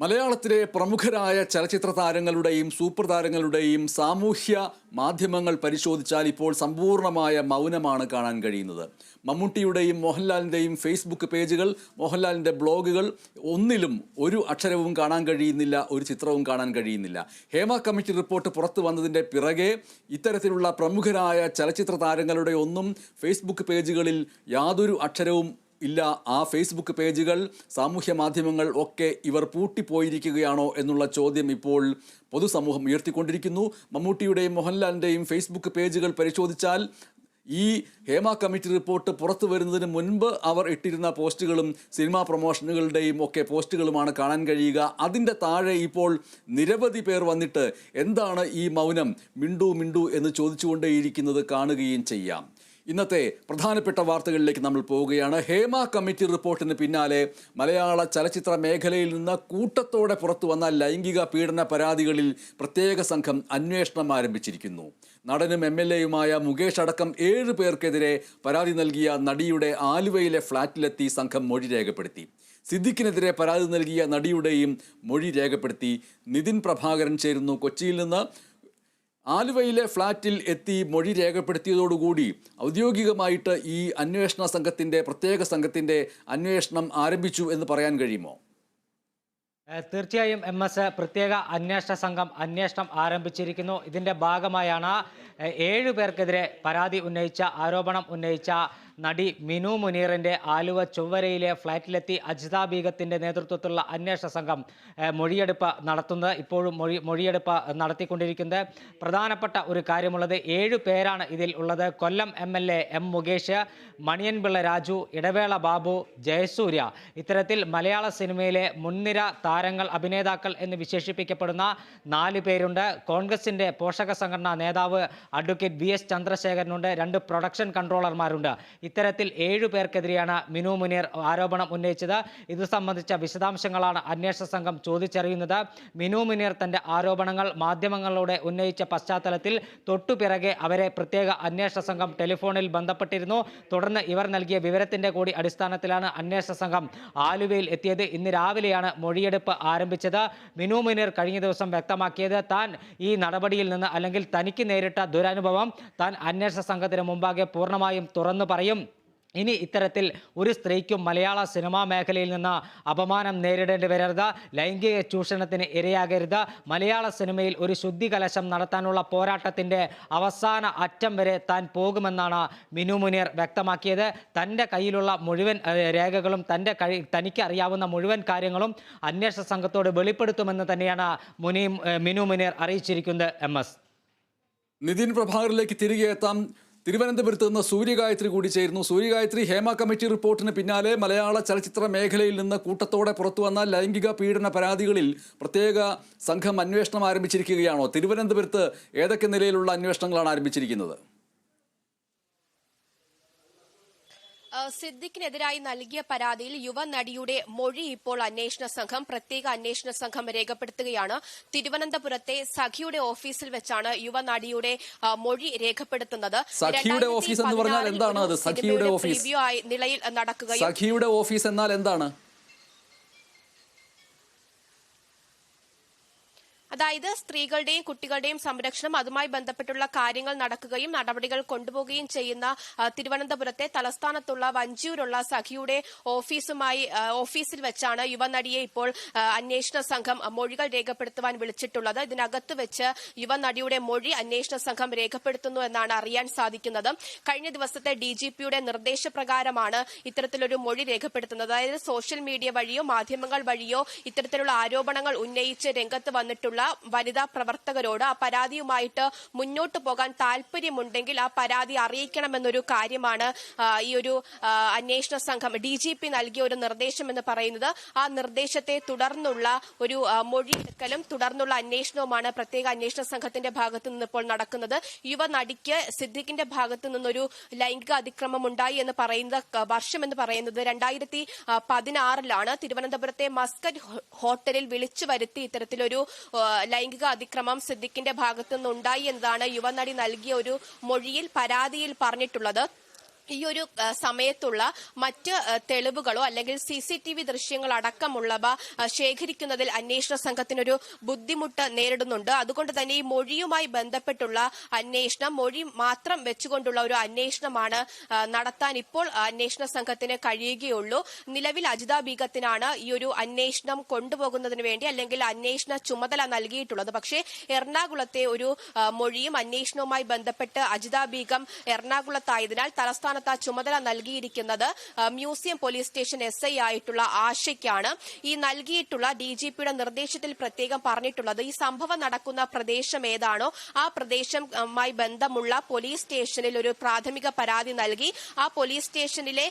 മലയാളത്തിലെ പ്രമുഖരായ ചലച്ചിത്ര താരങ്ങളുടെയും സൂപ്പർ താരങ്ങളുടെയും സാമൂഹ്യ മാധ്യമങ്ങൾ പരിശോധിച്ചാൽ ഇപ്പോൾ സമ്പൂർണമായ മൗനമാണ് കാണാൻ കഴിയുന്നത്. മമ്മൂട്ടിയുടെയും മോഹൻലാലിന്റെയും ഫേസ്ബുക്ക് പേജുകൾ മോഹൻലാലിന്റെ ബ്ലോഗുകൾ ഒന്നിലും ഒരു അക്ഷരവും കാണാൻ കഴിയുന്നില്ല ഒരു ചിത്രവും കാണാൻ കഴിയുന്നില്ല. ഹേമ കമ്മിറ്റി റിപ്പോർട്ട് പുറത്തു വന്നതിന്റെ പിറകെ ഇത്തരത്തിലുള്ള പ്രമുഖരായ ചലച്ചിത്ര താരങ്ങളുടെ ഒന്നും ഫേസ്ബുക്ക് പേജുകളിൽ യാതൊരു അക്ഷരവും ഇല്ല ആ ഫേസ്ബുക്ക് പേജുകൾ സാമൂഹ്യ മാധ്യമങ്ങൾ ഒക്കെ ഇവർ പൂട്ടിപ്പോയിരിക്കുകയാണോ എന്നുള്ള ചോദ്യം ഇപ്പോൾ പൊതുസമൂഹം ഉയർത്തിക്കൊണ്ടിരിക്കുന്നു. മമ്മൂട്ടിയുടെയും മോഹൻലാലിന്റെയും ഫേസ്ബുക്ക് പേജുകൾ പരിശോധിച്ചാൽ ഈ ഹേമ കമ്മിറ്റി റിപ്പോർട്ട് പുറത്തു വരുന്നതിന് മുൻപ് അവർ ഇട്ടിരുന്ന പോസ്റ്റുകളും സിനിമാ പ്രൊമോഷനുകളുടെയും ഒക്കെ പോസ്റ്റുകളുമാണ് കാണാൻ കഴിയുക. അതിന്റെ താഴെ ഇപ്പോൾ നിരവധി പേർ വന്നിട്ട് എന്താണ് ഈ മൗനം മിണ്ടു മിണ്ടു എന്ന് ചോദിച്ചുകൊണ്ടേയിരിക്കുന്നത് കാണുകയും ചെയ്യാം. ഇന്നത്തെ പ്രധാനപ്പെട്ട വാർത്തകളിലേക്ക് നമ്മൾ പോവുകയാണ്. ഹേമ കമ്മിറ്റി റിപ്പോർട്ടിന് പിന്നാലെ മലയാള ചലച്ചിത്ര മേഖലയിൽ നിന്ന് കൂട്ടത്തോടെ പുറത്തു വന്ന ലൈംഗിക പീഡന പരാതികളിൽ പ്രത്യേക സംഘം അന്വേഷണം ആരംഭിച്ചിരിക്കുന്നു. നടനും എം എൽ എയുമായ മുകേഷ് അടക്കം ഏഴ് പേർക്കെതിരെ പരാതി നൽകിയ നടിയുടെ ആലുവയിലെ ഫ്ളാറ്റിലെത്തി സംഘം മൊഴി രേഖപ്പെടുത്തി. സിദ്ദിഖിനെതിരെ പരാതി നൽകിയ നടിയുടെയും മൊഴി രേഖപ്പെടുത്തി. നിതിൻ പ്രഭാകരൻ ചേരുന്നു കൊച്ചിയിൽ നിന്ന്. ആലുവയിലെ ഫ്ളാറ്റിൽ എത്തി മൊഴി രേഖപ്പെടുത്തിയതോടുകൂടി ഔദ്യോഗികമായിട്ട് ഈ അന്വേഷണ സംഘത്തിന്റെ പ്രത്യേക സംഘത്തിന്റെ അന്വേഷണം ആരംഭിച്ചു എന്ന് പറയാൻ കഴിയുമോ? തീർച്ചയായും എം എസ് പ്രത്യേക അന്വേഷണ സംഘം അന്വേഷണം ആരംഭിച്ചിരിക്കുന്നു. ഇതിന്റെ ഭാഗമായാണ് ഏഴുപേർക്കെതിരെ ഏഴു പേർക്കെതിരെ പരാതി ഉന്നയിച്ച ആരോപണം ഉന്നയിച്ച നടി മിനു മുനീറിന്റെ ആലുവ ചൊവ്വരയിലെ ഫ്ളാറ്റിലെത്തി അജിത ബീഗത്തിന്റെ നേതൃത്വത്തിലുള്ള അന്വേഷണ സംഘം മൊഴിയെടുപ്പ് നടത്തുന്നത് ഇപ്പോഴും മൊഴി മൊഴിയെടുപ്പ് നടത്തിക്കൊണ്ടിരിക്കുന്നത്. പ്രധാനപ്പെട്ട ഒരു കാര്യമുള്ളത് ഏഴു പേരാണ് ഇതിൽ ഉള്ളത്. Kollam M L A M Mukesh Maniyanpilla Raju Idavela Babu Jayasurya. ഇത്തരത്തിൽ മലയാള സിനിമയിലെ മുൻനിര താരങ്ങൾ അഭിനേതാക്കൾ എന്ന് വിശേഷിപ്പിക്കപ്പെടുന്ന നാല് പേരുണ്ട്. കോൺഗ്രസിന്റെ പോഷക സംഘടനാ നേതാവ് അഡ്വക്കേറ്റ് വി എസ് ചന്ദ്രശേഖരനുണ്ട്. രണ്ട് പ്രൊഡക്ഷൻ കൺട്രോളർമാരുണ്ട്. ഇത്തരത്തിൽ ഏഴു പേർക്കെതിരെയാണ് മിനു മുനീർ ആരോപണം ഉന്നയിച്ചത്. ഇത് സംബന്ധിച്ച വിശദാംശങ്ങളാണ് അന്വേഷണ സംഘം ചോദിച്ചറിയുന്നത്. മിനു മുനീർ തന്റെ ആരോപണങ്ങൾ മാധ്യമങ്ങളിലൂടെ ഉന്നയിച്ച പശ്ചാത്തലത്തിൽ തൊട്ടുപിറകെ അവരെ പ്രത്യേക അന്വേഷണ സംഘം ടെലിഫോണിൽ ബന്ധപ്പെട്ടിരുന്നു. തുടർന്ന് ഇവർ നൽകിയ വിവരത്തിന്റെ കൂടി അടിസ്ഥാനത്തിലാണ് അന്വേഷണ സംഘം ആലുവയിൽ എത്തിയത്. ഇന്ന് രാവിലെയാണ് മൊഴിയെടുപ്പ് ആരംഭിച്ചത്. മിനു മുനീർ കഴിഞ്ഞ ദിവസം വ്യക്തമാക്കിയത് താൻ ഈ നടപടിയിൽ നിന്ന് അല്ലെങ്കിൽ തനിക്ക് നേരിട്ട ദുരനുഭവം താൻ അന്വേഷണ സംഘത്തിന് മുമ്പാകെ പൂർണമായും തുറന്നു പറയും. ഇനി ഇത്തരത്തിൽ ഒരു സ്ത്രീക്കും മലയാള സിനിമാ മേഖലയിൽ നിന്ന് അപമാനം നേരിടേണ്ടി വരരുത്. ലൈംഗിക ചൂഷണത്തിന് ഇരയാകരുത്. മലയാള സിനിമയിൽ ഒരു ശുദ്ധി കലശം നടത്താനുള്ള പോരാട്ടത്തിന്റെ അവസാന അറ്റം വരെ താൻ പോകുമെന്നാണ് മിനു മുനീർ വ്യക്തമാക്കിയത്. തന്റെ കയ്യിലുള്ള മുഴുവൻ രേഖകളും തന്റെ കഴി തനിക്ക് അറിയാവുന്ന മുഴുവൻ കാര്യങ്ങളും അന്വേഷണ സംഘത്തോട് വെളിപ്പെടുത്തുമെന്ന് തന്നെയാണ് മുനി മിനു മുനീർ അറിയിച്ചിരിക്കുന്നത് എം എസ്. നിതിൻ പ്രഭാകറിലേക്ക് തിരികെ എത്താം. തിരുവനന്തപുരത്ത് നിന്ന് സൂര്യഗായത്രി കൂടി ചേരുന്നു. സൂര്യഗായത്രി ഹേമ കമ്മിറ്റി റിപ്പോർട്ടിന് പിന്നാലെ മലയാള ചലച്ചിത്ര മേഖലയിൽ നിന്ന് കൂട്ടത്തോടെ പുറത്തു വന്ന ലൈംഗിക പീഡന പരാതികളിൽ പ്രത്യേക സംഘം അന്വേഷണം ആരംഭിച്ചിരിക്കുകയാണോ? തിരുവനന്തപുരത്ത് ഏതൊക്കെ നിലയിലുള്ള അന്വേഷണങ്ങളാണ് ആരംഭിച്ചിരിക്കുന്നത് ആ, സിദ്ദിഖിനെതിരായി നൽകിയ പരാതിയിൽ യുവനടിയുടെ മൊഴി ഇപ്പോൾ അന്വേഷണ സംഘം പ്രത്യേക അന്വേഷണ സംഘം രേഖപ്പെടുത്തുകയാണ് തിരുവനന്തപുരത്തെ സഖിയുടെ ഓഫീസിൽ വെച്ചാണ് യുവനടിയുടെ മൊഴി രേഖപ്പെടുത്തുന്നത് സഖിയുടെ ഓഫീസ് എന്ന് പറഞ്ഞാൽ എന്താണ് അത്? സഖിയുടെ ഓഫീസ്? നിലയിൽ നടക്കുകയും സഖിയുടെ ഓഫീസ് എന്നാൽ എന്താണ് അതായത് സ്ത്രീകളുടെയും കുട്ടികളുടെയും സംരക്ഷണം അതുമായി ബന്ധപ്പെട്ടുള്ള കാര്യങ്ങൾ നടക്കുകയും നടപടികൾ കൊണ്ടുപോവുകയും ചെയ്യുന്ന തിരുവനന്തപുരത്തെ തലസ്ഥാനത്തുള്ള വഞ്ചിയൂരുള്ള സഖിയുടെ ഓഫീസുമായി ഓഫീസിൽ വെച്ചാണ് യുവനടിയെ ഇപ്പോൾ അന്വേഷണ സംഘം മൊഴികൾ രേഖപ്പെടുത്തുവാൻ വിളിച്ചിട്ടുള്ളത്. ഇതിനകത്ത് വെച്ച് യുവനടിയുടെ മൊഴി അന്വേഷണ സംഘം രേഖപ്പെടുത്തുന്നു എന്നാണ് അറിയാൻ സാധിക്കുന്നത്. കഴിഞ്ഞ ദിവസത്തെ ഡി ജി പിയുടെ നിർദ്ദേശപ്രകാരമാണ് ഇത്തരത്തിലൊരു മൊഴി രേഖപ്പെടുത്തുന്നത്. അതായത് സോഷ്യൽ മീഡിയ വഴിയോ മാധ്യമങ്ങൾ വഴിയോ ഇത്തരത്തിലുള്ള ആരോപണങ്ങൾ ഉന്നയിച്ച് രംഗത്ത് വന്നിട്ടുള്ള വനിതാ പ്രവർത്തകരോട് ആ പരാതിയുമായിട്ട് മുന്നോട്ട് പോകാൻ താല്പര്യമുണ്ടെങ്കിൽ ആ പരാതി അറിയിക്കണമെന്നൊരു കാര്യമാണ് ഈ ഒരു അന്വേഷണ സംഘം ഡി ജി പി നൽകിയ ഒരു നിർദ്ദേശം എന്ന് പറയുന്നത്. ആ നിർദ്ദേശത്തെ തുടർന്നുള്ള ഒരു മൊഴിയെടുക്കലും തുടർന്നുള്ള അന്വേഷണവുമാണ് പ്രത്യേക അന്വേഷണ സംഘത്തിന്റെ ഭാഗത്ത് നിന്ന് ഇപ്പോൾ നടക്കുന്നത്. യുവ നടിക്ക് സിദ്ദിഖിന്റെ ഭാഗത്ത് നിന്നൊരു ലൈംഗിക അതിക്രമം ഉണ്ടായി എന്ന് പറയുന്ന വർഷം എന്ന് പറയുന്നത് രണ്ടായിരത്തി പതിനാറിലാണ്. തിരുവനന്തപുരത്തെ മസ്കറ്റ് ഹോട്ടലിൽ വിളിച്ചു വരുത്തി ഇത്തരത്തിലൊരു ലൈംഗിക അതിക്രമം സിദ്ദിഖിന്റെ ഭാഗത്തു നിന്നുണ്ടായി എന്നതാണ് യുവനടി നൽകിയ ഒരു മൊഴിയിൽ പരാതിയിൽ പറഞ്ഞിട്ടുള്ളത്. ഈ ഒരു സമയത്തുള്ള മറ്റ് തെളിവുകളോ അല്ലെങ്കിൽ സി സി ടി വി ദൃശ്യങ്ങൾ അടക്കമുള്ളവ ശേഖരിക്കുന്നതിൽ അന്വേഷണ സംഘത്തിനൊരു ബുദ്ധിമുട്ട് നേരിടുന്നുണ്ട്. അതുകൊണ്ട് തന്നെ ഈ മൊഴിയുമായി ബന്ധപ്പെട്ടുള്ള അന്വേഷണം മൊഴി മാത്രം വെച്ചുകൊണ്ടുള്ള ഒരു അന്വേഷണമാണ് നടത്താൻ ഇപ്പോൾ അന്വേഷണ സംഘത്തിന് കഴിയുകയുള്ളൂ. നിലവിൽ അജിത ബീഗത്തിനാണ് ഈ ഒരു അന്വേഷണം കൊണ്ടുപോകുന്നതിന് വേണ്ടി അല്ലെങ്കിൽ അന്വേഷണ ചുമതല നൽകിയിട്ടുള്ളത്. പക്ഷേ എറണാകുളത്തെ ഒരു മൊഴിയും അന്വേഷണവുമായി ബന്ധപ്പെട്ട് അജിത ബീഗം എറണാകുളത്തായതിനാൽ തലസ്ഥാനത്ത് ആ ചുമതല നൽകിയിരിക്കുന്നത് museum police station S I ആയിട്ടുള്ള ആശയ്ക്കാണ്. ഈ നൽകിയിട്ടുള്ള ഡി ജി പിയുടെ നിർദ്ദേശത്തിൽ പ്രത്യേകം പറഞ്ഞിട്ടുള്ളത് ഈ സംഭവം നടക്കുന്ന പ്രദേശം ഏതാണോ ആ പ്രദേശമായി ബന്ധമുള്ള പോലീസ് സ്റ്റേഷനിൽ ഒരു പ്രാഥമിക പരാതി നൽകി. ആ പോലീസ് സ്റ്റേഷനിലെ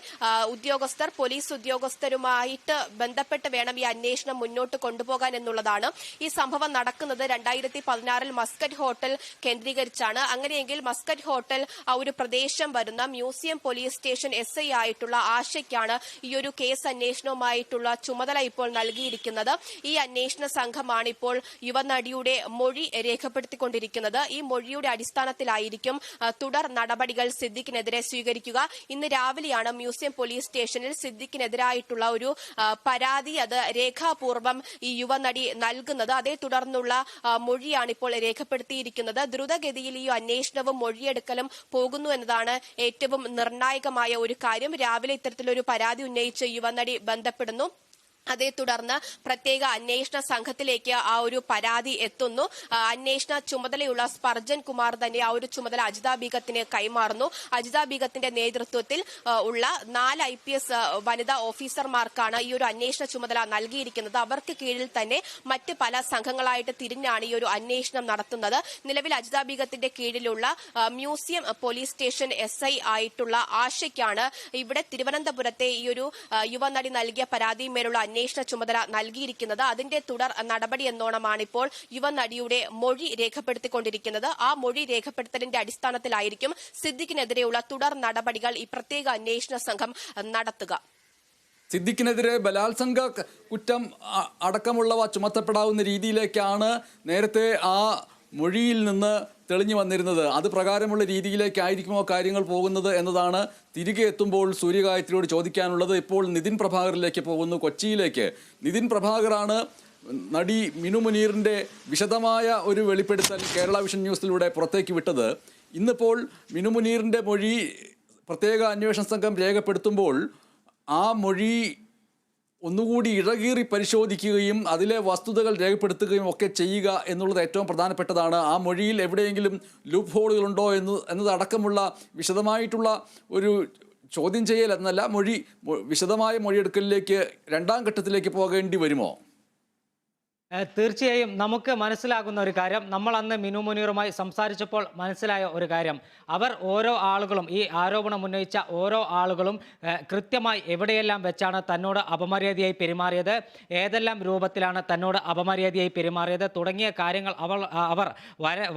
ഉദ്യോഗസ്ഥർ പോലീസ് ഉദ്യോഗസ്ഥരുമായിട്ട് ബന്ധപ്പെട്ട് വേണം ഈ അന്വേഷണം മുന്നോട്ട് കൊണ്ടുപോകാൻ എന്നുള്ളതാണ്. ഈ സംഭവം നടക്കുന്നത് രണ്ടായിരത്തി പതിനാറിൽ മസ്കറ്റ് ഹോട്ടൽ കേന്ദ്രീകരിച്ചാണ്. അങ്ങനെയെങ്കിൽ മസ്കറ്റ് ഹോട്ടൽ ആ ഒരു പ്രദേശം വരുന്ന museum police station S I ആയിട്ടുള്ള ആശയ്ക്കാണ് ഈ ഒരു കേസ് അന്വേഷണവുമായിട്ടുള്ള ചുമതല ഇപ്പോൾ നൽകിയിരിക്കുന്നത്. ഈ അന്വേഷണ സംഘമാണ് ഇപ്പോൾ യുവനടിയുടെ മൊഴി രേഖപ്പെടുത്തിക്കൊണ്ടിരിക്കുന്നത്. ഈ മൊഴിയുടെ അടിസ്ഥാനത്തിലായിരിക്കും തുടർ നടപടികൾ സിദ്ദിഖിനെതിരെ സ്വീകരിക്കുക. ഇന്ന് രാവിലെയാണ് മ്യൂസിയം പോലീസ് സ്റ്റേഷനിൽ സിദ്ദിഖിനെതിരായിട്ടുള്ള ഒരു പരാതി അത് രേഖാപൂർവം ഈ യുവനടി നൽകുന്നത്. അതേ തുടർന്നുള്ള മൊഴിയാണ് ഇപ്പോൾ രേഖപ്പെടുത്തിയിരിക്കുന്നത്. ദ്രുതഗതിയിൽ ഈ അന്വേഷണവും മൊഴിയെടുക്കലും പോകുന്നു എന്നതാണ് ഏറ്റവും നിർണായകമായ ഒരു കാര്യം. രാവിലെ ഇത്തരത്തിലൊരു പരാതി ഉന്നയിച്ച് യുവനടി ബന്ധപ്പെടുന്നു. അതേ തുടർന്ന് പ്രത്യേക അന്വേഷണ സംഘത്തിലേക്ക് ആ ഒരു പരാതി എത്തുന്നു. അന്വേഷണ ചുമതലയുള്ള സ്പർജൻ കുമാർ തന്നെ ആ ഒരു ചുമതല അജിത ബീഗത്തിന് കൈമാറുന്നു. അജിത ബീഗത്തിന്റെ നേതൃത്വത്തിൽ ഉള്ള നാല് ഐ പി എസ് വനിതാ ഓഫീസർമാർക്കാണ് ഈ ഒരു അന്വേഷണ ചുമതല നൽകിയിരിക്കുന്നത്. അവർക്ക് കീഴിൽ തന്നെ മറ്റ് പല സംഘങ്ങളായിട്ട് തിരിഞ്ഞാണ് ഈ ഒരു അന്വേഷണം നടത്തുന്നത്. നിലവിൽ അജിത ബീഗത്തിന്റെ കീഴിലുള്ള museum police station S I ആയിട്ടുള്ള ആശയ്ക്കാണ് ഇവിടെ തിരുവനന്തപുരത്തെ ഈ ഒരു യുവനടി നൽകിയ പരാതിയുമേലുള്ള അന്വേഷണ ചുമതല നൽകിയിരിക്കുന്നത്. അതിന്റെ തുടർ നടപടി എന്നോണമാണ് ഇപ്പോൾ യുവനടിയുടെ മൊഴി രേഖപ്പെടുത്തിക്കൊണ്ടിരിക്കുന്നത്. ആ മൊഴി രേഖപ്പെടുത്തലിന്റെ അടിസ്ഥാനത്തിലായിരിക്കും സിദ്ദിഖിനെതിരെയുള്ള തുടർ നടപടികൾ ഈ പ്രത്യേക അന്വേഷണ സംഘം നടത്തുക. സിദ്ദിഖിനെതിരെ ബലാത്സംഗ കുറ്റം അടക്കമുള്ളവ ചുമത്തപ്പെടാവുന്ന രീതിയിലേക്കാണ് നേരത്തെ ആ മൊഴിയിൽ നിന്ന് തെളിഞ്ഞു വന്നിരുന്നത്. അത് പ്രകാരമുള്ള രീതിയിലേക്കായിരിക്കുമോ കാര്യങ്ങൾ പോകുന്നത് എന്നതാണ് തിരികെ എത്തുമ്പോൾ സൂര്യഗായത്രിയോട് ചോദിക്കാനുള്ളത്. ഇപ്പോൾ നിതിൻ പ്രഭാകറിലേക്ക് പോകുന്നു. കൊച്ചിയിലേക്ക്. നിതിൻ പ്രഭാകറാണ് നടി മിനു മുനീറിന്റെ വിശദമായ ഒരു വെളിപ്പെടുത്തൽ കേരള വിഷൻ ന്യൂസിലൂടെ പുറത്തേക്ക് വിട്ടത്. ഇന്നിപ്പോൾ മിനു മുനീറിന്റെ മൊഴി പ്രത്യേക അന്വേഷണ സംഘം രേഖപ്പെടുത്തുമ്പോൾ ആ മൊഴി ഒന്നുകൂടി ഇഴകീറി പരിശോധിക്കുകയും അതിലെ വസ്തുതകൾ രേഖപ്പെടുത്തുകയും ഒക്കെ ചെയ്യുക എന്നുള്ളത് ഏറ്റവും പ്രധാനപ്പെട്ടതാണ്. ആ മൊഴിയിൽ എവിടെയെങ്കിലും ലൂപ്പ് ഹോളുകളുണ്ടോ എന്ന് എന്നതടക്കമുള്ള വിശദമായിട്ടുള്ള ഒരു ചോദ്യം ചെയ്യൽ എന്നല്ല മൊഴി വിശദമായ മൊഴിയെടുക്കലിലേക്ക് രണ്ടാം ഘട്ടത്തിലേക്ക് പോകേണ്ടി വരുമോ? തീർച്ചയായും നമുക്ക് മനസ്സിലാകുന്ന ഒരു കാര്യം. നമ്മൾ അന്ന് മിനു മുനീറുമായി സംസാരിച്ചപ്പോൾ മനസ്സിലായ ഒരു കാര്യം. അവർ ഓരോ ആളുകളും ഈ ആരോപണം ഉന്നയിച്ച ഓരോ ആളുകളും കൃത്യമായി എവിടെയെല്ലാം വെച്ചാണ് തന്നോട് അപമര്യാദയായി പെരുമാറിയത് ഏതെല്ലാം രൂപത്തിലാണ് തന്നോട് അപമര്യാദയായി പെരുമാറിയത് തുടങ്ങിയ കാര്യങ്ങൾ അവൾ അവർ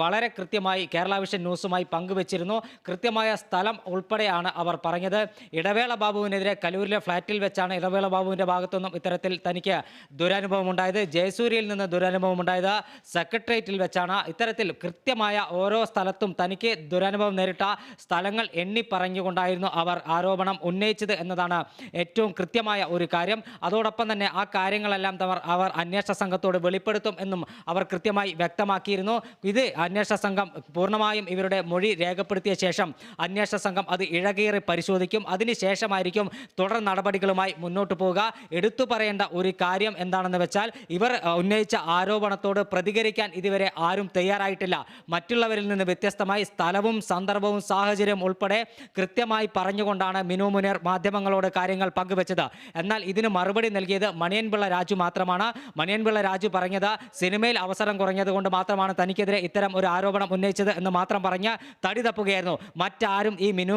വളരെ കൃത്യമായി കേരള വിഷൻ ന്യൂസുമായി പങ്കുവച്ചിരുന്നു. കൃത്യമായ സ്ഥലം ഉൾപ്പെടെയാണ് അവർ പറഞ്ഞത്. ഇടവേള ബാബുവിനെതിരെ കലൂരിലെ ഫ്ളാറ്റിൽ വെച്ചാണ് ഇടവേള ബാബുവിന്റെ ഭാഗത്തുനിന്നും ഇത്തരത്തിൽ തനിക്ക് ദുരനുഭവം ഉണ്ടായത് ജയസൂര്യയിൽ നിന്ന് ദുരനുഭവം ഉണ്ടായത് സെക്രട്ടേറിയറ്റിൽ വെച്ചാണ്. ഇത്തരത്തിൽ കൃത്യമായ ഓരോ സ്ഥലത്തും തനിക്ക് ദുരനുഭവം നേരിട്ട സ്ഥലങ്ങൾ എണ്ണി പറഞ്ഞുകൊണ്ടായിരുന്നു അവർ ആരോപണം ഉന്നയിച്ചത് എന്നതാണ് ഏറ്റവും കൃത്യമായ ഒരു കാര്യം. അതോടൊപ്പം തന്നെ ആ കാര്യങ്ങളെല്ലാം അവർ അവർ അന്വേഷണ സംഘത്തോട് വെളിപ്പെടുത്തും എന്നും അവർ കൃത്യമായി വ്യക്തമാക്കിയിരുന്നു. ഇത് അന്വേഷണ സംഘം പൂർണമായും ഇവരുടെ മൊഴി രേഖപ്പെടുത്തിയ ശേഷം അന്വേഷണ സംഘം അത് ഇഴകേറി പരിശോധിക്കും. അതിനുശേഷമായിരിക്കും തുടർ നടപടികളുമായി മുന്നോട്ട് പോവുക. എടുത്തു പറയേണ്ട ഒരു കാര്യം എന്താണെന്ന് വെച്ചാൽ ഇവർ അഹ്, ഉന്നയിച്ച ആരോപണത്തോട് പ്രതികരിക്കാൻ ഇതുവരെ ആരും തയ്യാറായിട്ടില്ല. മറ്റുള്ളവരിൽ നിന്ന് വ്യത്യസ്തമായി സ്ഥലവും സന്ദർഭവും സാഹചര്യം ഉൾപ്പെടെ കൃത്യമായി പറഞ്ഞുകൊണ്ടാണ് മിനു മുനീർ മാധ്യമങ്ങളോട് കാര്യങ്ങൾ പങ്കുവച്ചത്. എന്നാൽ ഇതിന് മറുപടി നൽകിയത് മണിയൻപിള്ള രാജു മാത്രമാണ്. മണിയൻപിള്ള രാജു പറഞ്ഞത് സിനിമയിൽ അവസരം കുറഞ്ഞതുകൊണ്ട് മാത്രമാണ് തനിക്കെതിരെ ഇത്തരം ഒരു ആരോപണം ഉന്നയിച്ചത് എന്ന് മാത്രം പറഞ്ഞ് തടി തപ്പുകയായിരുന്നു. മറ്റാരും ഈ മിനു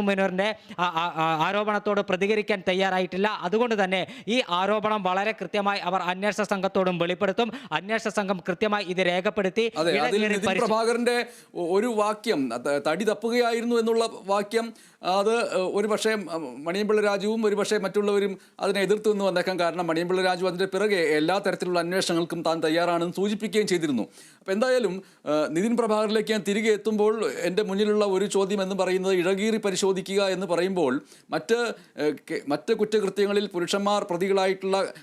ആ- ആരോപണത്തോട് പ്രതികരിക്കാൻ തയ്യാറായിട്ടില്ല. അതുകൊണ്ട് തന്നെ ഈ ആരോപണം വളരെ കൃത്യമായി അവർ അന്വേഷണ സംഘത്തോടും വെളിപ്പെടുത്തും. അന്വേഷണ സംഘം കൃത്യമായി ഇത് രേഖപ്പെടുത്തി പ്രഭാകരന്റെ ഒരു വാക്യം തടി തപ്പുകയായിരുന്നു എന്നുള്ള വാക്യം അത് ഒരു പക്ഷേ മണിയമ്പിള്ള രാജുവും ഒരു പക്ഷേ മറ്റുള്ളവരും അതിനെ എതിർത്തു എന്ന് വന്നേക്കാം കാരണം മണിയമ്പിള്ള രാജു അതിന്റെ പിറകെ എല്ലാ തരത്തിലുള്ള അന്വേഷണങ്ങൾക്കും താൻ തയ്യാറാണെന്ന് സൂചിപ്പിക്കുകയും ചെയ്തിരുന്നു. അപ്പം എന്തായാലും നിതിൻ പ്രഭാകറിലേക്ക് ഞാൻ തിരികെ എത്തുമ്പോൾ എന്റെ മുന്നിലുള്ള ഒരു ചോദ്യം എന്ന് പറയുന്നത് ഇഴകീറി പരിശോധിക്കുക എന്ന് പറയുമ്പോൾ മറ്റ് മറ്റ് കുറ്റകൃത്യങ്ങളിൽ പുരുഷന്മാർ പ്രതികളായിട്ടുള്ള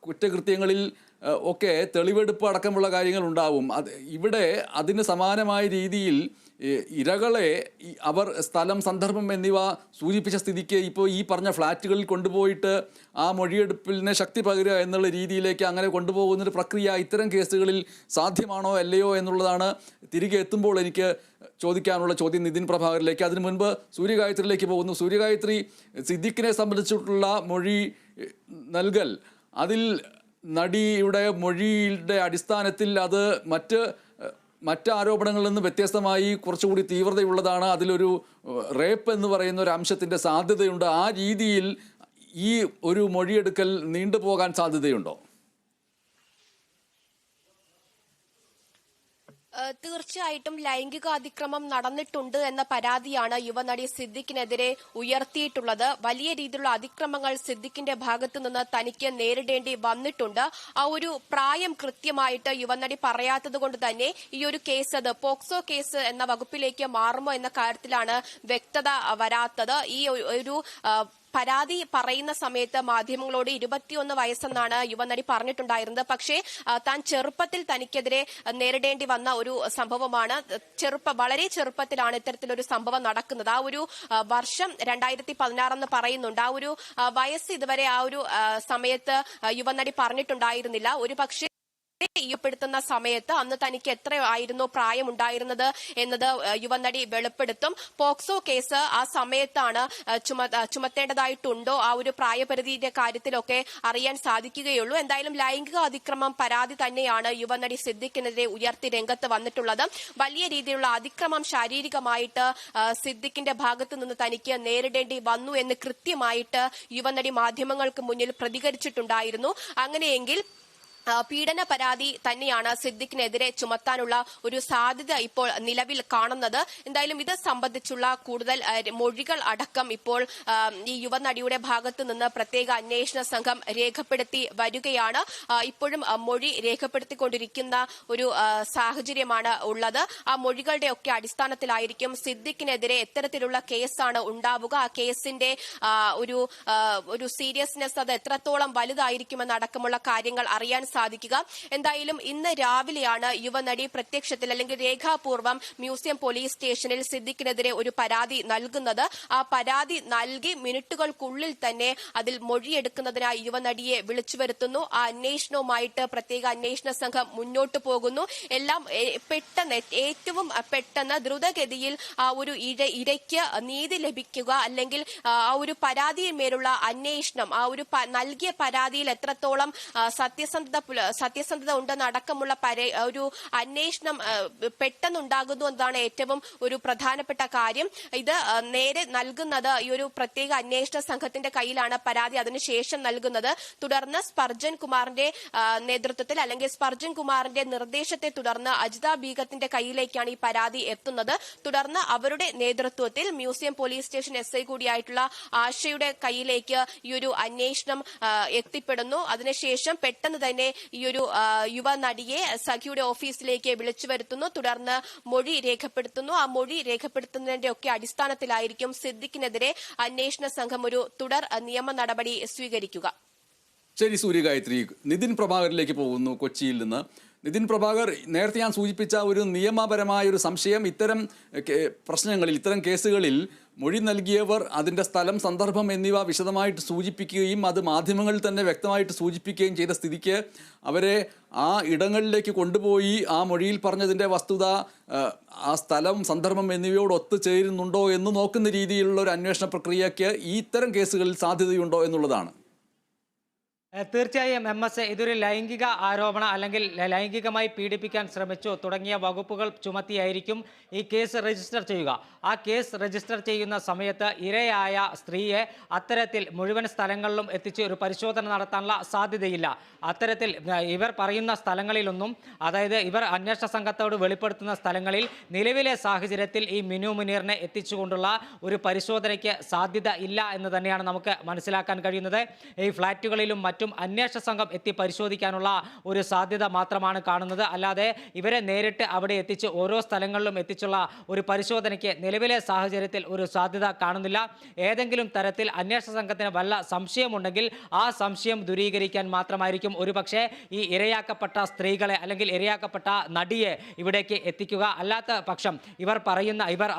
കുറ്റകൃത്യങ്ങളിൽ ഒക്കെ തെളിവെടുപ്പ് അടക്കമുള്ള കാര്യങ്ങൾ ഉണ്ടാവും അത് ഇവിടെ അതിന് സമാനമായ രീതിയിൽ ഇരകളെ അവർ സ്ഥലം സന്ദർഭം എന്നിവ സൂചിപ്പിച്ച സ്ഥിതിക്ക് ഇപ്പോൾ ഈ പറഞ്ഞ ഫ്ലാറ്റുകളിൽ കൊണ്ടുപോയിട്ട് ആ മൊഴിയെടുപ്പിനെ ശക്തി പകരുക എന്നുള്ള രീതിയിലേക്ക് അങ്ങനെ കൊണ്ടുപോകുന്നൊരു പ്രക്രിയ ഇത്തരം കേസുകളിൽ സാധ്യമാണോ അല്ലയോ എന്നുള്ളതാണ് തിരികെ എത്തുമ്പോൾ എനിക്ക് ചോദിക്കാനുള്ള ചോദ്യം നിതിൻ പ്രഭാകറിലേക്ക് അതിനു മുൻപ് സൂര്യഗായത്രിയിലേക്ക് പോകുന്നു. സൂര്യഗായത്രി സിദ്ദിഖിനെ സംബന്ധിച്ചിട്ടുള്ള മൊഴി നൽകൽ. അതിൽ നടിയുടെ മൊഴിയുടെ അടിസ്ഥാനത്തിൽ അത് മറ്റ് മറ്റ് ആരോപണങ്ങളിൽ നിന്ന് വ്യത്യസ്തമായി കുറച്ചുകൂടി തീവ്രതയുള്ളതാണ്. അതിലൊരു റേപ്പ് എന്ന് പറയുന്ന ഒരു അംശത്തിന്റെ സാധ്യതയുണ്ട്. ആ രീതിയിൽ ഈ ഒരു മൊഴിയെടുക്കൽ നീണ്ടുപോകാൻ സാധ്യതയുണ്ടോ? തീർച്ചയായിട്ടും ലൈംഗിക അതിക്രമം നടന്നിട്ടുണ്ട് എന്ന പരാതിയാണ് യുവനടി സിദ്ദിഖിനെതിരെ ഉയർത്തിയിട്ടുള്ളത്. വലിയ രീതിയിലുള്ള അതിക്രമങ്ങൾ സിദ്ദിഖിന്റെ ഭാഗത്തു നിന്ന് തനിക്ക് നേരിടേണ്ടി വന്നിട്ടുണ്ട്. ആ ഒരു പ്രായം കൃത്യമായിട്ട് യുവനടി പറയാത്തത് കൊണ്ട് തന്നെ ഈ ഒരു കേസ് അത് പോക്സോ കേസ് എന്ന വകുപ്പിലേക്ക് മാറുമോ എന്ന കാര്യത്തിലാണ് വ്യക്തത വരാത്തത്. ഈ ഒരു- പരാതി പറയുന്ന സമയത്ത് മാധ്യമങ്ങളോട് ഇരുപത്തിയൊന്ന് വയസ്സെന്നാണ് യുവനടി പറഞ്ഞിട്ടുണ്ടായിരുന്നത്. പക്ഷേ താൻ ചെറുപ്പത്തിൽ തനിക്കെതിരെ നേരിടേണ്ടി വന്ന ഒരു സംഭവമാണ്. ചെറുപ്പ വളരെ ചെറുപ്പത്തിലാണ് ഇത്തരത്തിലൊരു സംഭവം നടക്കുന്നത്. ആ ഒരു വർഷം രണ്ടായിരത്തി പതിനാറെന്ന് പറയുന്നുണ്ട്. ആ ഒരു വയസ്സ് ഇതുവരെ ആ ഒരു സമയത്ത് യുവനടി പറഞ്ഞിട്ടുണ്ടായിരുന്നില്ല. ഒരു പക്ഷേ ചെയ്യപ്പെടുത്തുന്ന സമയത്ത് അന്ന് തനിക്ക് എത്രയായിരുന്നു പ്രായം ഉണ്ടായിരുന്നത് എന്നത് യുവനടി വെളിപ്പെടുത്തും. പോക്സോ കേസ് ആ സമയത്താണ് ചുമത്തേണ്ടതായിട്ടുണ്ടോ? ആ ഒരു പ്രായപരിധിയുടെ കാര്യത്തിലൊക്കെ അറിയാൻ സാധിക്കുകയുള്ളൂ. എന്തായാലും ലൈംഗിക അതിക്രമം പരാതി തന്നെയാണ് യുവനടി സിദ്ദിഖിനെതിരെ ഉയർത്തി രംഗത്ത് വന്നിട്ടുള്ളത്. വലിയ രീതിയിലുള്ള അതിക്രമം ശാരീരികമായിട്ട് സിദ്ദിഖിന്റെ ഭാഗത്തു നിന്ന് തനിക്ക് നേരിടേണ്ടി വന്നു എന്ന് കൃത്യമായിട്ട് യുവനടി മാധ്യമങ്ങൾക്ക് മുന്നിൽ പ്രതികരിച്ചിട്ടുണ്ടായിരുന്നു. അങ്ങനെയെങ്കിൽ പീഡന പരാതി തന്നെയാണ് സിദ്ദിഖിനെതിരെ ചുമത്താനുള്ള ഒരു സാധ്യത ഇപ്പോൾ നിലവിൽ കാണുന്നത്. എന്തായാലും ഇത് സംബന്ധിച്ചുള്ള കൂടുതൽ മൊഴികൾ അടക്കം ഇപ്പോൾ ഈ യുവനടിയുടെ ഭാഗത്ത് നിന്ന് പ്രത്യേക അന്വേഷണ സംഘം രേഖപ്പെടുത്തി വരികയാണ്. ഇപ്പോഴും മൊഴി രേഖപ്പെടുത്തിക്കൊണ്ടിരിക്കുന്ന ഒരു സാഹചര്യമാണ് ഉള്ളത്. ആ മൊഴികളുടെ ഒക്കെ അടിസ്ഥാനത്തിലായിരിക്കും സിദ്ദിഖിനെതിരെ എത്തരത്തിലുള്ള കേസാണ് ഉണ്ടാവുക. ആ കേസിന്റെ ഒരു ഒരു സീരിയസ്നെസ് അത് എത്രത്തോളം വലുതായിരിക്കുമെന്ന് അടക്കമുള്ള കാര്യങ്ങൾ അറിയാൻ സാധിക്കുക. എന്തായാലും ഇന്ന് രാവിലെയാണ് യുവനടി പ്രത്യക്ഷത്തിൽ അല്ലെങ്കിൽ രേഖാപൂർവം മ്യൂസിയം പോലീസ് സ്റ്റേഷനിൽ സിദ്ദിഖിനെതിരെ ഒരു പരാതി നൽകുന്നത്. ആ പരാതി നൽകി മിനിറ്റുകൾക്കുള്ളിൽ തന്നെ അതിൽ മൊഴിയെടുക്കുന്നതിനായി യുവനടിയെ വിളിച്ചു വരുത്തുന്നു. ആ അന്വേഷണവുമായിട്ട് പ്രത്യേക അന്വേഷണ സംഘം മുന്നോട്ട് പോകുന്നു. എല്ലാം പെട്ടെന്ന് ഏറ്റവും പെട്ടെന്ന് ദ്രുതഗതിയിൽ ആ ഒരു ഇര ഇരയ്ക്ക് നീതി ലഭിക്കുക അല്ലെങ്കിൽ ആ ഒരു പരാതിയിന്മേലുള്ള അന്വേഷണം ആ ഒരു നൽകിയ പരാതിയിൽ എത്രത്തോളം സത്യസന്ധത സത്യസന്ധത ഉണ്ടെന്ന് അടക്കമുള്ള ഒരു അന്വേഷണം പെട്ടെന്നുണ്ടാകുന്നു എന്നതാണ് ഏറ്റവും ഒരു പ്രധാനപ്പെട്ട കാര്യം. ഇത് നേരെ നൽകുന്നത് ഈ ഒരു പ്രത്യേക അന്വേഷണ സംഘത്തിന്റെ കയ്യിലാണ് പരാതി അതിനുശേഷം നൽകുന്നത്. തുടർന്ന് സ്പർജൻ കുമാറിന്റെ നേതൃത്വത്തിൽ അല്ലെങ്കിൽ സ്പർജൻ കുമാറിന്റെ നിർദ്ദേശത്തെ തുടർന്ന് അജിത ബീഗത്തിന്റെ കയ്യിലേക്കാണ് ഈ പരാതി എത്തുന്നത്. തുടർന്ന് അവരുടെ നേതൃത്വത്തിൽ museum police station S I കൂടിയായിട്ടുള്ള ആശയുടെ കയ്യിലേക്ക് ഈ ഒരു അന്വേഷണം എത്തിപ്പെടുന്നു. അതിനുശേഷം പെട്ടെന്ന് തന്നെ ഈ ഒരു യുവ നടിയെ സഖിയുടെ ഓഫീസിലേക്ക് വിളിച്ചു വരുത്തുന്നു. തുടർന്ന് മൊഴി രേഖപ്പെടുത്തുന്നു. ആ മൊഴി രേഖപ്പെടുത്തുന്നതിന്റെ ഒക്കെ അടിസ്ഥാനത്തിലായിരിക്കും സിദ്ദിഖിനെതിരെ അന്വേഷണ സംഘം ഒരു തുടർ നിയമ നടപടി സ്വീകരിക്കുക. ശരി സൂര്യഗായത്രി. നിതിൻ പ്രഭാകറിലേക്ക് പോകുന്നു കൊച്ചിയിൽ നിന്ന്. നിതിൻ പ്രഭാകർ നേരത്തെ ഞാൻ സൂചിപ്പിച്ച ഒരു നിയമപരമായ ഒരു സംശയം ഇത്തരം പ്രശ്നങ്ങളിൽ ഇത്തരം കേസുകളിൽ മൊഴി നൽകിയവർ അതിന്റെ സ്ഥലം സന്ദർഭം എന്നിവ വിശദമായിട്ട് സൂചിപ്പിക്കുകയും അത് മാധ്യമങ്ങളിൽ തന്നെ വ്യക്തമായിട്ട് സൂചിപ്പിക്കുകയും ചെയ്ത സ്ഥിതിക്ക് അവരെ ആ ഇടങ്ങളിലേക്ക് കൊണ്ടുപോയി ആ മൊഴിയിൽ പറഞ്ഞതിന്റെ വസ്തുത ആ, സ്ഥലം സന്ദർഭം എന്നിവയോട് ഒത്തുചേരുന്നുണ്ടോ എന്ന് നോക്കുന്ന രീതിയിലുള്ള ഒരു അന്വേഷണ പ്രക്രിയയ്ക്ക് ഈ ഇത്തരം കേസുകളിൽ സാധ്യതയുണ്ടോ എന്നുള്ളതാണ്. തീർച്ചയായും എം എസ് ഇതൊരു ലൈംഗിക ആരോപണ അല്ലെങ്കിൽ ലൈംഗികമായി പീഡിപ്പിക്കാൻ ശ്രമിച്ചു തുടങ്ങിയ വകുപ്പുകൾ ചുമത്തിയായിരിക്കും ഈ കേസ് രജിസ്റ്റർ ചെയ്യുക. ആ കേസ് രജിസ്റ്റർ ചെയ്യുന്ന സമയത്ത് ഇരയായ സ്ത്രീയെ അത്തരത്തിൽ മുഴുവൻ സ്ഥലങ്ങളിലും എത്തിച്ച് ഒരു പരിശോധന നടത്താനുള്ള സാധ്യതയില്ല. അത്തരത്തിൽ ഇവർ പറയുന്ന സ്ഥലങ്ങളിലൊന്നും അതായത് ഇവർ അന്വേഷണ സംഘത്തോട് വെളിപ്പെടുത്തുന്ന സ്ഥലങ്ങളിൽ നിലവിലെ സാഹചര്യത്തിൽ ഈ മിനു മുനീറിനെ എത്തിച്ചുകൊണ്ടുള്ള ഒരു പരിശോധനയ്ക്ക് സാധ്യത ഇല്ല എന്ന് തന്നെയാണ് നമുക്ക് മനസ്സിലാക്കാൻ കഴിയുന്നത്. ഈ ഫ്ളാറ്റുകളിലും മറ്റും അന്വേഷണ സംഘം എത്തി പരിശോധിക്കാനുള്ള ഒരു സാധ്യത മാത്രമാണ് കാണുന്നത്. അല്ലാതെ ഇവരെ നേരിട്ട് അവിടെ എത്തിച്ച് ഓരോ സ്ഥലങ്ങളിലും എത്തിച്ചുള്ള ഒരു പരിശോധനയ്ക്ക് നിലവിലെ സാഹചര്യത്തിൽ ഒരു സാധ്യത കാണുന്നില്ല. ഏതെങ്കിലും തരത്തിൽ അന്വേഷണ സംഘത്തിന് വല്ല സംശയമുണ്ടെങ്കിൽ ആ സംശയം ദൂരീകരിക്കാൻ മാത്രമായിരിക്കും. ഒരുപക്ഷെ ഈ ഇരയാക്കപ്പെട്ട സ്ത്രീകളെ അല്ലെങ്കിൽ ഇരയാക്കപ്പെട്ട നടിയെ ഇവിടേക്ക് എത്തിക്കുക. അല്ലാത്ത പക്ഷം ഇവർ പറയുന്ന ഇവർ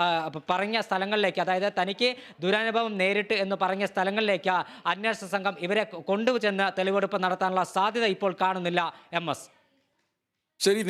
പറഞ്ഞ സ്ഥലങ്ങളിലേക്ക് അതായത് തനിക്ക് ദുരനുഭവം നേരിട്ട് എന്ന് പറഞ്ഞ സ്ഥലങ്ങളിലേക്ക് അന്വേഷണ സംഘം ഇവരെ കൊണ്ടുചെന്ന് തെളിവെടുപ്പ് നടത്താനുള്ള സാധ്യത ഇപ്പോൾ കാണുന്നില്ല. M S. ശരി